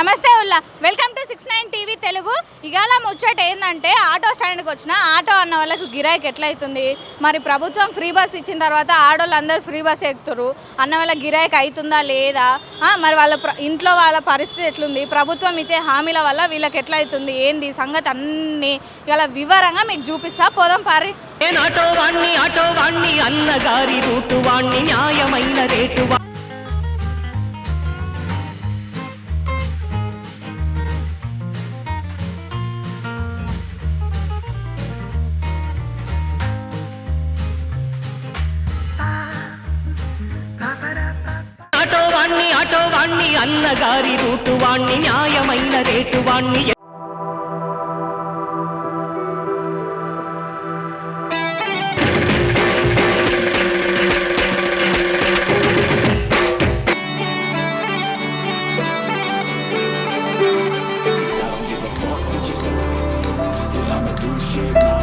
నమస్తే ఉల్లా. Welcome to six nine TV Telugu. ఇవాళ ముచ్చట ఏంటంటే ఆటో స్టాండ్కి వచ్చిన ఆటో అన్న వాళ్ళకు గిరాయికి ఎట్లయితుంది? మరి ప్రభుత్వం ఫ్రీ బస్ ఇచ్చిన తర్వాత ఆడోళ్ళు ఫ్రీ బస్ ఎక్కుతారు అన్న వాళ్ళ గిరాకీ అవుతుందా లేదా? మరి వాళ్ళ ఇంట్లో వాళ్ళ పరిస్థితి ఎట్లుంది? ప్రభుత్వం ఇచ్చే హామీల వల్ల వీళ్ళకి ఎట్లయితుంది? ఏంది సంగతి అన్నీ? ఇలా వివరంగా మీకు చూపిస్తా. పోదాం పారి. నేను ఆటో వాణ్ణి ఆటో వాణ్ణి అన్నగారి రూటు వాణ్ణి న్యాయమైన రేటు వాణ్ణి అన్నగారి రూటు వాణ్ణి న్యాయమైన రేటు వాణ్ణి దిల్షనార్,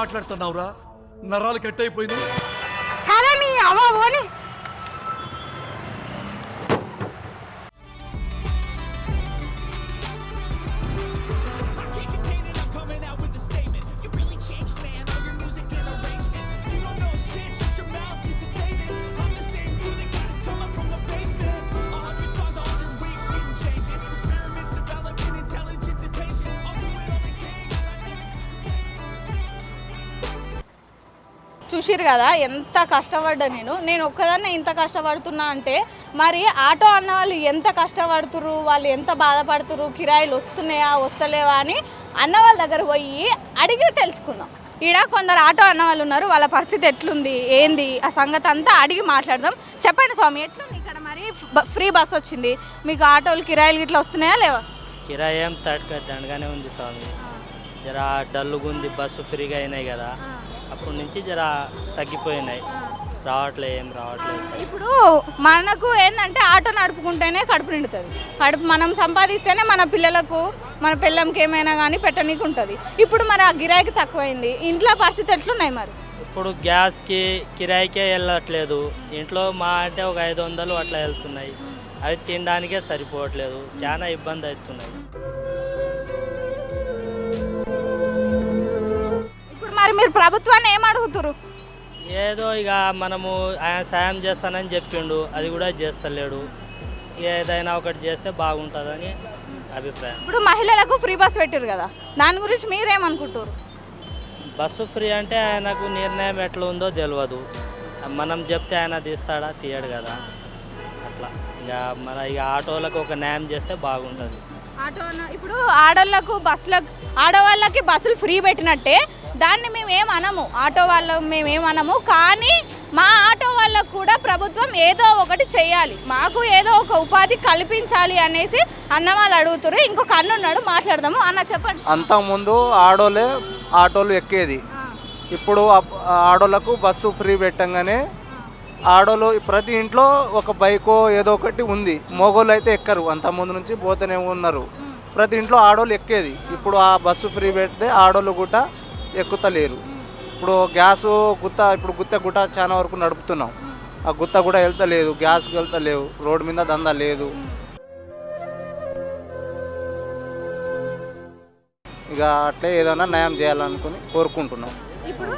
మాట్లాడుతున్నావురా? నరాలు కట్ అయిపోయింది సరే నీ అవ్వ చూసిరు కదా ఎంత కష్టపడ్డా నేను. నేను ఒక్కదాన్నే ఇంత కష్టపడుతున్నా అంటే మరి ఆటో అన్న వాళ్ళు ఎంత కష్టపడుతురు వాళ్ళు ఎంత బాధపడుతురు కిరాయిలు వస్తున్నాయా వస్తలేవా అని అన్న వాళ్ళ దగ్గర పోయి అడిగి తెలుసుకుందాం. ఈడ కొందరు ఆటో అన్న వాళ్ళు ఉన్నారు వాళ్ళ పరిస్థితి ఎట్లుంది ఏంది ఆ సంగతి అంతా అడిగి మాట్లాడదాం. చెప్పండి స్వామి ఎట్లుంది ఇక్కడ మరి? ఫ్రీ బస్ వచ్చింది. మీకు ఆటోలు కిరాయిలు గిట్లా వస్తున్నాయా లేవా? కిరాయి ఏం దండగానే ఉంది స్వామి. జర డల్లుగా ఉంది బస్సు ఫ్రీగా అయినాయి కదా. అప్పటి నుంచి జర తగ్గిపోయినాయి. రావట్లే ఏం రావట్లేదు సార్ ఇప్పుడు మనకు ఏంటంటే ఆటో నడుపుకుంటేనే కడుపు నిండుతుంది. కడుపు మనం సంపాదిస్తేనే మన పిల్లలకు మన పిల్లంకి ఏమైనా కానీ పెట్టనీకి ఉంటుంది ఇప్పుడు మరి ఆ గిరాకీ తక్కువైంది. ఇంట్లో పరిస్థితి ఎట్లున్నాయి మరి? ఇప్పుడు గ్యాస్కి కిరాయికే వెళ్ళట్లేదు. ఇంట్లో మా అంటే ఒక ఐదు వందలు అట్లా వెళ్తున్నాయి. అవి తినడానికే సరిపోవట్లేదు. చాలా ఇబ్బంది అవుతున్నాయి. మరి మీరు ప్రభుత్వాన్ని ఏం అడుగుతురు ఏదో ఇక మనము ఆయన సాయం చేస్తానని చెప్పిండు అది కూడా చేస్తలేడు. ఏదైనా ఒకటి చేస్తే బాగుంటుందని అభిప్రాయం. ఇప్పుడు మహిళలకు ఫ్రీ బస్ పెట్టారు కదా దాని గురించి మీరేమనుకుంటారు బస్సు ఫ్రీ అంటే ఆయనకు నిర్ణయం ఎట్లా ఉందో తెలియదు మనం చెప్తే ఆయన తీస్తాడా తీయడు కదా. అట్లా. ఇక మన ఇక ఆటోలకు ఒక న్యాయం చేస్తే బాగుంటుంది. ఆటో ఇప్పుడు ఆడోళ్ళకు బస్సులకు ఆడవాళ్ళకి బస్సులు ఫ్రీ పెట్టినట్టే దాన్ని మేము అనము. ఆటో వాళ్ళ మేము అనము. కానీ మా ఆటో వాళ్ళకు కూడా ప్రభుత్వం ఏదో ఒకటి చేయాలి. మాకు ఏదో ఒక ఉపాధి కల్పించాలి అనేసి అన్న వాళ్ళు అడుగుతారు ఇంకొక అన్న ఉన్నాడు మాట్లాడదాము. అన్న చెప్పండి. అంతకుముందు ఆడోలే ఆటోలు ఎక్కేది. ఇప్పుడు ఆడోళ్ళకు బస్సు ఫ్రీ పెట్టంగానే ఆడోలు ప్రతి ఇంట్లో ఒక బైకో ఏదో ఒకటి ఉంది. మగోళ్ళు అయితే ఎక్కరు. అంతకుముందు నుంచి పోతూనే ఉన్నారు. ప్రతి ఇంట్లో ఆడోళ్ళు ఎక్కేది. ఇప్పుడు ఆ బస్సు ఫ్రీ పెడితే ఆడోళ్ళు కూడా ఎక్కుతలేరు. ఇప్పుడు గ్యాస్ గుత్త ఇప్పుడు గుత్త గుట్ట చాలా వరకు నడుపుతున్నాం. ఆ గుత్త కూడా వెళ్తలేదు గ్యాస్కి వెళ్తలేవు రోడ్డు మీద దందా లేదు. ఇక అట్లే ఏదైనా న్యాయం చేయాలనుకుని కోరుకుంటున్నాం. ఇప్పుడు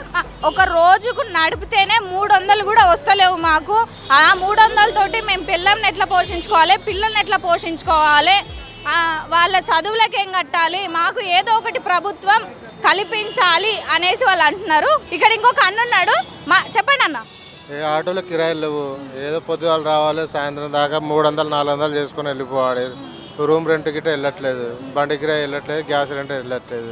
ఒక రోజుకు నడిపితేనే మూడు వందలు కూడా వస్తలేవు మాకు. ఆ మూడు వందలతోటి మేము పిల్లల్ని ఎట్లా పోషించుకోవాలి పిల్లల్ని ఎట్లా పోషించుకోవాలి? వాళ్ళ చదువులకు ఏం కట్టాలి? మాకు ఏదో ఒకటి ప్రభుత్వం కల్పించాలి అనేసి వాళ్ళు అంటున్నారు. ఇక్కడ ఇంకొక అన్న ఉన్నాడు మా చెప్పండి అన్న. ఏ ఆటోలో కిరాయిలు లేవు. ఏదో పొద్దుగాలు రావాలి సాయంత్రం దాకా మూడు వందలు నాలుగు వందలు చేసుకుని వెళ్ళిపోవాలి. రూమ్ రెంట్ గిట్ట వెళ్ళట్లేదు. బండి కిరాయి వెళ్ళట్లేదు గ్యాస్ రెంట్ వెళ్ళట్లేదు.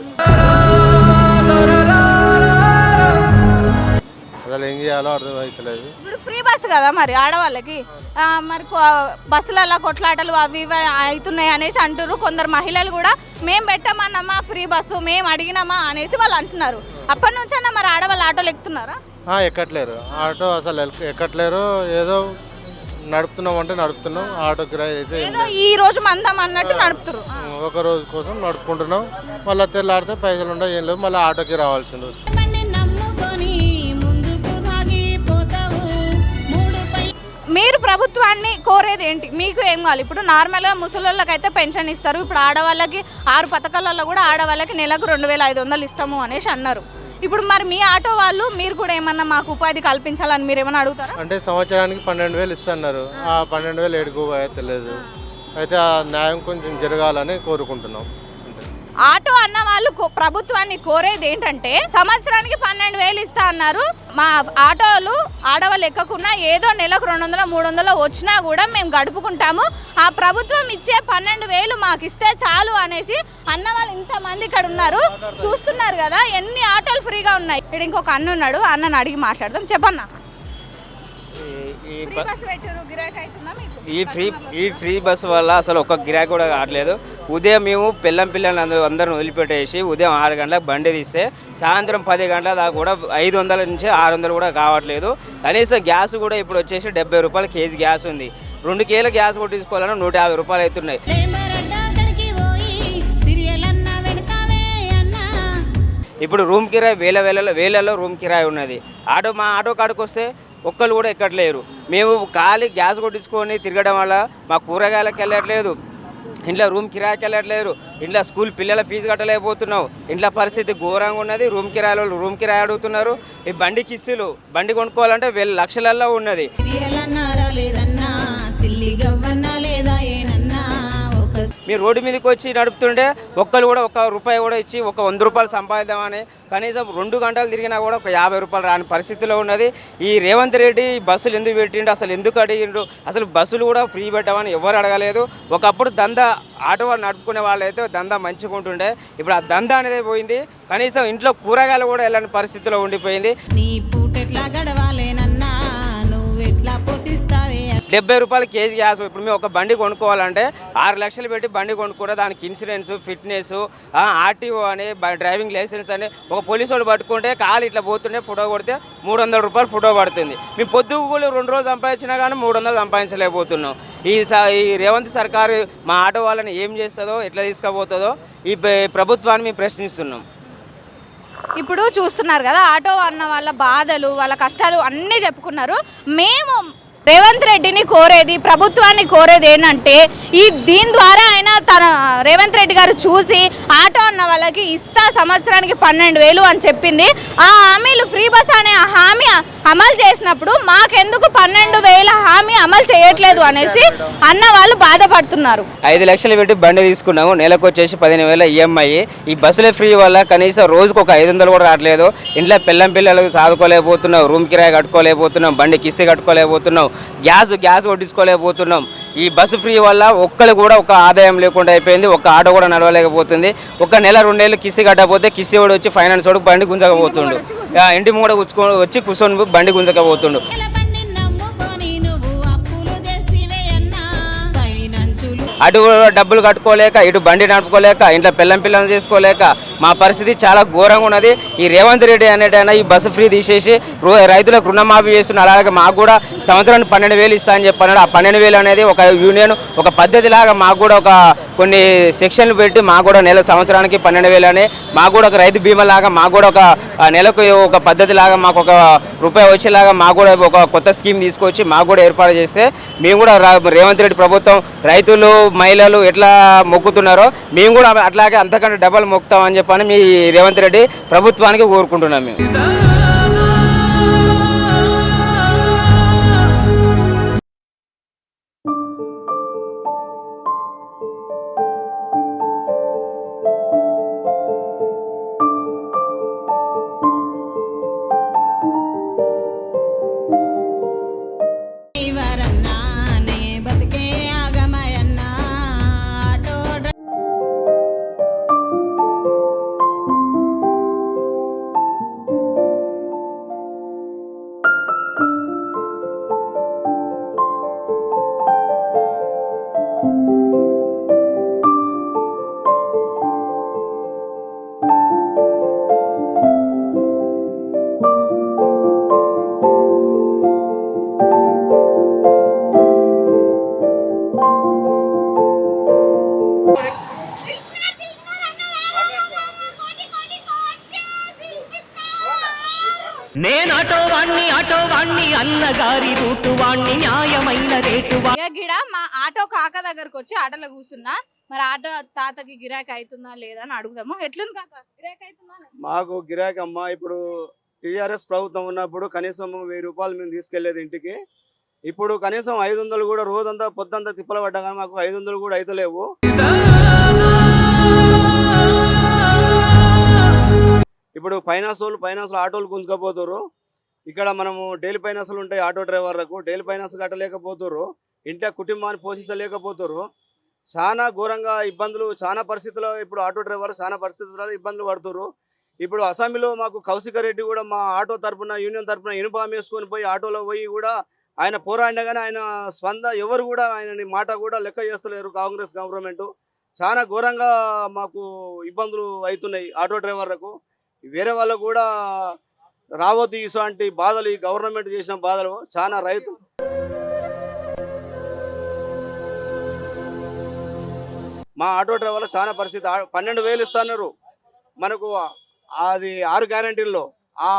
అసలు ఏం చేయాలో అర్థమవుతలేదు ఇప్పుడు ఫ్రీ బస్ కదా మరి ఆడవాళ్ళకి? ఆ, మరి కొ- బస్సులలో కొట్లాటలు అవి ఇవి అవుతున్నాయి అనేసి అంటారు కొందరు మహిళలు కూడా. మేము పెట్టమన్నామా ఫ్రీ బస్సు? మేము అడిగినామా? అనేసి వాళ్ళు అంటున్నారు. అప్పటి నుంచైనా మరి ఆడవాళ్ళు ఆటోలు ఎక్కుతున్నారా? ఆ, ఎక్కట్లేరు. ఆటో అసలు ఎల్- ఎక్కట్లేరు. ఏదో నడుపుతున్నాం అంటే నడుపుతున్నాం. ఆటో కిరాయి అయితే ఏం ఏదో ఈ రోజు మందం అన్నట్టు నడుపుతారు లేదు. ఒక రోజు కోసం నడుపుకుంటున్నాం. మళ్ళీ తెల్లాడితే పైసలు ఉండవు ఏం లేవు. మళ్ళీ ఆటోకి రావాల్సింది వస్తుంది. మీరు ప్రభుత్వాన్ని కోరేది ఏంటి? మీకు ఏం కావాలి? ఇప్పుడు నార్మల్గా ముసలోళ్ళకి అయితే పెన్షన్ ఇస్తారు. ఇప్పుడు ఆడవాళ్ళకి ఆరు పథకాలలో కూడా ఆడవాళ్ళకి నెలకు రెండు వేల ఐదు వందలు ఇస్తాము అనేసి అన్నారు. ఇప్పుడు మరి మీ ఆటో వాళ్ళు మీరు కూడా ఏమన్నా మాకు ఉపాధి కల్పించాలని మీరు ఏమన్నా అడుగుతారా? అంటే సంవత్సరానికి పన్నెండు వేలు ఇస్తున్నారు. ఆ పన్నెండు వేలు ఎడుగు తెలియదు. అయితే ఆ న్యాయం కొంచెం జరగాలని కోరుకుంటున్నాం. వాళ్ళు ప్రభుత్వాన్ని కోరేది ఏంటంటే సంవత్సరానికి పన్నెండు వేలు ఇస్తా అన్నారు. మా ఆటోలు ఆడవాళ్ళు ఎక్కకున్నా ఏదో నెలకు రెండు వందల మూడు వందలు వచ్చినా కూడా మేము గడుపుకుంటాము. ఆ ప్రభుత్వం ఇచ్చే పన్నెండు వేలు మాకు ఇస్తే చాలు అనేసి అన్న వాళ్ళు ఇంతమంది ఇక్కడ ఉన్నారు. చూస్తున్నారు కదా ఎన్ని ఆటోలు ఫ్రీగా ఉన్నాయి. ఇక్కడ ఇంకొక అన్న ఉన్నాడు అన్నని అడిగి మాట్లాడదాం. చెప్పన్నా. ఈ- ఫ్రీ ఈ ఫ్రీ బస్సు వల్ల అసలు ఒక్క గిరాకీ కూడా కావట్లేదు. ఉదయం మేము పిల్లం పిల్లలు అందరూ అందరం వదిలిపెట్టేసి ఉదయం ఆరు గంటలకు బండి తీస్తే సాయంత్రం పది గంటల దాకా కూడా ఐదు వందల నుంచి ఆరు వందలు కూడా కావట్లేదు. కనీసం గ్యాస్ కూడా ఇప్పుడు వచ్చేసి డెబ్బై రూపాయలు కేజీ గ్యాస్ ఉంది. రెండు కేజీల గ్యాస్ కొట్టించుకోవాలన్నా నూట యాభై రూపాయలు అవుతున్నాయి. ఇప్పుడు రూమ్ కిరాయి వేల వేలలో వేలలో రూమ్ కిరాయి ఉన్నది. ఆటో మా ఆటో కాడికి వస్తే ఒక్కరు కూడా ఎక్కట్లేరు. మేము ఖాళీ గ్యాస్ కొట్టించుకొని తిరగడం వల్ల మా కూరగాయలకు వెళ్ళట్లేదు. ఇంట్లో రూమ్ కిరాయికి వెళ్ళట్లేదు ఇంట్లో స్కూల్ పిల్లల ఫీజు కట్టలేకపోతున్నావు. ఇంట్లో పరిస్థితి ఘోరంగా ఉన్నది. రూమ్ కిరాయిలు రూమ్ కిరాయి అడుగుతున్నారు. ఈ బండి కిస్తులు బండి కొనుక్కోవాలంటే వేల లక్షలలో ఉన్నది. మీరు రోడ్డు మీదకి వచ్చి నడుపుతుంటే ఒక్కరు కూడా ఒక రూపాయి కూడా ఇచ్చి ఒక వంద రూపాయలు సంపాదిద్దామని కనీసం రెండు గంటలు తిరిగినా కూడా ఒక యాభై రూపాయలు రాని పరిస్థితిలో ఉన్నది. ఈ రేవంత్ రెడ్డి బస్సులు ఎందుకు పెట్టిండు? అసలు ఎందుకు అడిగిండు? అసలు బస్సులు కూడా ఫ్రీ పెట్టామని ఎవరు అడగలేదు. ఒకప్పుడు దందా ఆటో వాళ్ళు నడుపుకునే వాళ్ళైతే దందా మంచిగా ఉంటుండే. ఇప్పుడు ఆ దందా అనేది పోయింది. కనీసం ఇంట్లో కూరగాయలు కూడా వెళ్ళని పరిస్థితిలో ఉండిపోయింది. నీ డెబ్బై రూపాయలు కేజీ గ్యాస్. ఇప్పుడు మేము ఒక బండి కొనుక్కోవాలంటే ఆరు లక్షలు పెట్టి బండి కొనుక్కుంటే దానికి ఇన్సూరెన్స్ ఫిట్నెస్ ఆర్టీఓ అని డ్రైవింగ్ లైసెన్స్ అని ఒక పోలీసు వాడు పట్టుకుంటే కాలు ఇట్లా పోతుంటే ఫోటో కొడితే మూడు వందల రూపాయలు ఫోటో పడుతుంది. మేము పొద్దుకు కూడా రెండు రోజులు సంపాదించినా కానీ మూడు వందలు సంపాదించలేకపోతున్నాం. ఈ స ఈ రేవంత్ సర్కారు మా ఆటో వాళ్ళని ఏం చేస్తుందో ఎట్లా తీసుకుపోతుందో ఈ ప్రభుత్వాన్ని మేము ప్రశ్నిస్తున్నాం. ఇప్పుడు చూస్తున్నారు కదా ఆటో అన్న వాళ్ళ బాధలు వాళ్ళ కష్టాలు అన్నీ చెప్పుకున్నారు. మేము రేవంత్ రెడ్డిని కోరేది ప్రభుత్వాన్ని కోరేది ఏంటంటే ఈ దీని ద్వారా ఆయన తన రేవంత్ రెడ్డి గారు చూసి ఆటో అన్న వాళ్ళకి ఇస్తా సంవత్సరానికి పన్నెండు వేలు అని చెప్పింది. ఆ హామీలు ఫ్రీ బస్ అనే ఆ హామీ అమలు చేసినప్పుడు మాకెందుకు పన్నెండు వేల హామీ అమలు చేయట్లేదు అనేసి అన్న వాళ్ళు బాధపడుతున్నారు. ఐదు లక్షలు పెట్టి బండి తీసుకున్నాము నెలకు వచ్చేసి పదిహేను వేల ఈఎంఐ ఈ బస్సులే ఫ్రీ వల్ల కనీసం రోజుకు ఒక ఐదు వందలు కూడా రావట్లేదు. ఇంట్లో పిల్లం పిల్లలకు సాదుకోలేకపోతున్నాం రూమ్ కిరాయి కట్టుకోలేకపోతున్నాం బండి కిస్తీ కట్టుకోలేకపోతున్నాం. Gas gas కొట్టించుకోలేకపోతున్నాం. ఈ బస్సు ఫ్రీ వల్ల ఒక్కరు కూడా ఒక ఆదాయం లేకుండా అయిపోయింది ఒక ఆటో కూడా నడవలేకపోతుంది. ఒక నెల రెండేళ్ళు కిస్తీ కట్టకపోతే వాడు వచ్చి ఫైనాన్స్ వాడు బండి గుంజకపోతుండు. ఇంటి ముంగడ కూర్చుకొని వచ్చి కూర్చొని బండి గుంజకపోతుండు. అటు డబ్బులు కట్టుకోలేక ఇటు బండి నడుపుకోలేక ఇంట్లో పిల్లం పిల్లలు చేసుకోలేక మా పరిస్థితి చాలా ఘోరంగా ఉన్నది. ఈ రేవంత్ రెడ్డి అనేటైనా ఈ బస్సు ఫ్రీ తీసేసి రు- రైతులకు రుణమాఫీ చేస్తున్నారు. అలాగే మాకు కూడా సంవత్సరానికి పన్నెండు వేలు ఇస్తా అని చెప్పన్నాడు. ఆ పన్నెండు వేలు అనేది ఒక యూనియన్ ఒక పద్ధతి లాగా మాకు కూడా ఒక కొన్ని సెక్షన్లు పెట్టి మాకు కూడా నెల సంవత్సరానికి పన్నెండు వేలు అని మాకు కూడా ఒక రైతు బీమా లాగా మాకు కూడా ఒక నెలకు ఒక పద్ధతి లాగా మాకు ఒక రూపాయి వచ్చేలాగా మాకు కూడా ఒక కొత్త స్కీమ్ తీసుకొచ్చి మాకు కూడా ఏర్పాటు చేస్తే మేము కూడా రేవంత్ రెడ్డి ప్రభుత్వం రైతులు మహిళలు ఎట్లా మొక్కుతున్నారో మేము కూడా అట్లాగే అంతకంటే డబల్ మొక్కుతామని చెప్పని మీ రేవంత్ రెడ్డి ప్రభుత్వానికి కోరుకుంటున్నాం మేము. ఆటోలో కూర్చున్నా మరి ఆటో తాతకి గిరాకీ అవుతుందా లేదా అని అడుగుదాము. ఎట్లుంది కాక? గిరాకీ అవుతుందా? మాకు గిరాకీ అమ్మా ఇప్పుడు టీఆర్ఎస్ ప్రభుత్వం ఉన్నప్పుడు కనీసం వెయ్యి రూపాయలు మేము తీసుకెళ్ళేది ఇంటికి. ఇప్పుడు కనీసం ఐదు వందలు కూడా రోజంతా పొద్దంతా తిప్పలు పడ్డా కానీ మాకు ఐదు వందలు కూడా అయితలేవు. ఇప్పుడు ఫైనాన్స్ వాళ్ళు ఫైనాన్స్ ఆటోలు గుంజుకపోతారు ఇక్కడ మనము డైలీ ఫైనాన్స్లు ఉంటాయి ఆటో డ్రైవర్లకు. డైలీ ఫైనాన్స్ కట్టలేకపోతారు ఇంట్లో కుటుంబాన్ని పోషించలేకపోతారు చాలా ఘోరంగా ఇబ్బందులు చాలా పరిస్థితుల్లో ఇప్పుడు ఆటో డ్రైవర్ చాలా పరిస్థితుల్లో ఇబ్బందులు పడుతున్నారు ఇప్పుడు అసెంబ్లీలో మాకు కౌశిక రెడ్డి కూడా మా ఆటో తరపున యూనియన్ తరపున యూనిఫామ్ వేసుకొని పోయి ఆటోలో పోయి కూడా ఆయన పోరాడినగానే కానీ ఆయన స్పంద ఎవరు కూడా ఆయన మాట కూడా లెక్క చేస్తలేరు కాంగ్రెస్ గవర్నమెంట్. చాలా ఘోరంగా మాకు ఇబ్బందులు అవుతున్నాయి ఆటో డ్రైవర్లకు. వేరే వాళ్ళకు కూడా రావద్దు ఇటువంటి బాధలు ఈ గవర్నమెంట్ చేసిన బాధలు. చాలా రైతు మా ఆటో డ్రైవర్లు చాలా పరిస్థితి. పన్నెండు వేలు ఇస్తున్నారు మనకు అది ఆరు గ్యారంటీల్లో. ఆ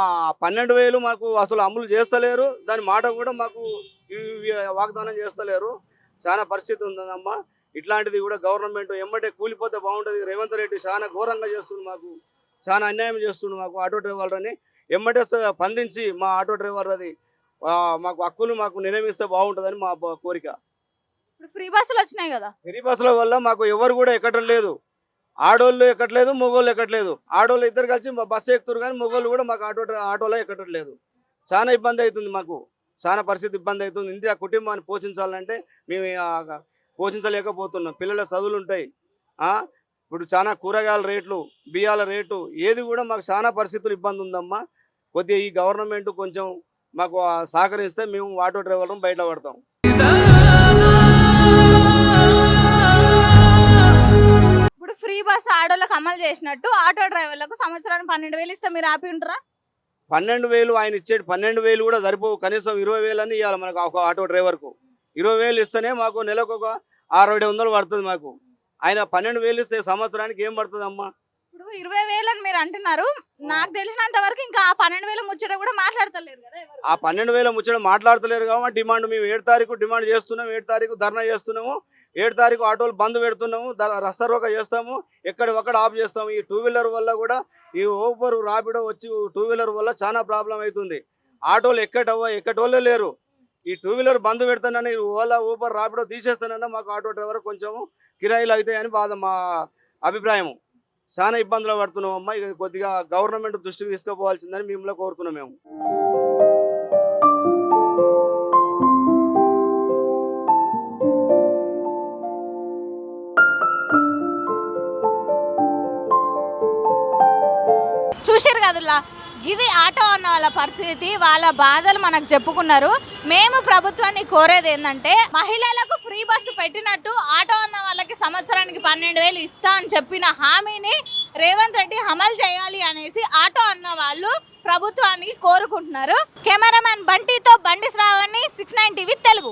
పన్నెండు వేలు మాకు అసలు అమలు చేస్తలేరు. దాని మాట కూడా మాకు ఇవి- వాగ్దానం చేస్తలేరు. చాలా పరిస్థితి ఉందమ్మా ఇట్లాంటిది కూడా గవర్నమెంట్ ఎమ్మటే కూలిపోతే బాగుంటుంది. రేవంత్ రెడ్డి చాలా ఘోరంగా చేస్తుంది మాకు. చాలా అన్యాయం చేస్తుంది మాకు ఆటో డ్రైవర్లని. ఎమ్మటే పందించి స్పందించి మా ఆటో డ్రైవర్ అది మాకు హక్కులు మాకు నిర్ణయిస్తే బాగుంటుందని మా కోరిక. ఇప్పుడు ఫ్రీ బస్సులు వచ్చినాయి కదా. ఫ్రీ బస్సుల వల్ల మాకు ఎవరు కూడా ఎక్కడం లేదు. ఆడోళ్ళు ఎక్కట్లేదు మగోళ్ళు ఎక్కట్లేదు ఆడోళ్ళు ఇద్దరు కలిసి మా బస్సు ఎక్కుతారు కానీ మగోళ్ళు కూడా మాకు ఆటో ఆటోలో ఎక్కట్లేదు చాలా ఇబ్బంది అవుతుంది మాకు. చాలా పరిస్థితి ఇబ్బంది అవుతుంది. ఇంటి ఆ కుటుంబాన్ని పోషించాలంటే మేము పోషించలేకపోతున్నాం. పిల్లల చదువులు ఉంటాయి. ఇప్పుడు చాలా కూరగాయల రేట్లు బియ్యాల రేటు ఏది కూడా మాకు చాలా పరిస్థితులు ఇబ్బంది ఉందమ్మా. కొద్దిగా ఈ గవర్నమెంట్ కొంచెం మాకు సహకరిస్తే మేము ఆటో డ్రైవర్లను బయట పడతాం. ఫ్రీ బస్ ఆటోలకు అమలు చేసినట్టు ఆటో డ్రైవర్లకు సంవత్సరానికి పన్నెండు వేలు ఇస్తే మీరు ఆపి ఉంటారా? పన్నెండు వేలు ఆయన ఇచ్చేటి పన్నెండు వేలు కూడా సరిపోవు. కనీసం ఇరవై వేలు అని ఇవ్వాలి మనకు ఒక ఆటో డ్రైవర్కు. ఇరవై వేలు ఇస్తేనే మాకు నెలకు ఒక ఆరు ఏడు వందలు పడుతుంది మాకు. ఆయన పన్నెండు వేలు ఇస్తే సంవత్సరానికి ఏం పడుతుంది అమ్మా ఇప్పుడు ఇరవై వేలు అని మీరు అంటున్నారు. నాకు తెలిసినంత వరకు ఇంకా ఆ పన్నెండు వేల ముచ్చట కూడా మాట్లాడతలేరు కదా. ఆ పన్నెండు వేల ముచ్చట మాట్లాడతలేరు కాబట్టి డిమాండ్ మేము ఏడు తారీఖు డిమాండ్ చేస్తున్నాం ఏడు తారీఖు ధర్నా చేస్తున్నాము. ఏడు తారీఖు ఆటోలు బంద్ పెడుతున్నాము ద- రస్తా రోక చేస్తాము ఎక్కడ ఒక్కడ ఆఫ్ చేస్తాము. ఈ టూ వీలర్ వల్ల కూడా ఈ ఊబర్ రాపిడో వచ్చి టూ వీలర్ వల్ల చాలా ప్రాబ్లం అవుతుంది ఆటోలు ఎక్కటవ్వ ఎక్కటోళ్ళే లేరు. ఈ టూ వీలర్ బంద్ పెడతానని ఓలా ఊబర్ రాపిడో తీసేస్తానన్నా మాకు ఆటో డ్రైవర్ కొంచెం కిరాయిలు అవుతాయని బాధ మా అభిప్రాయం. చాలా ఇబ్బందులు పడుతున్నాం అమ్మ ఇక కొద్దిగా గవర్నమెంట్ దృష్టికి తీసుకుపోవాల్సిందని మిమ్మల్ని కోరుతున్నాం మేము. చూసారు ఇది ఆటో అన్న వాళ్ళ పరిస్థితి వాళ్ళ బాధలు మనకు చెప్పుకున్నారు. మేము ప్రభుత్వాన్ని కోరేది ఏంటంటే మహిళలకు ఫ్రీ బస్సు పెట్టినట్టు ఆటో అన్న వాళ్ళకి సంవత్సరానికి పన్నెండు వేలు ఇస్తా అని చెప్పిన హామీని రేవంత్ రెడ్డి అమలు చేయాలి అనేసి ఆటో అన్న వాళ్ళు ప్రభుత్వానికి కోరుకుంటున్నారు. Cameraman బంటితో Bandi Sravani six nine TV Telugu.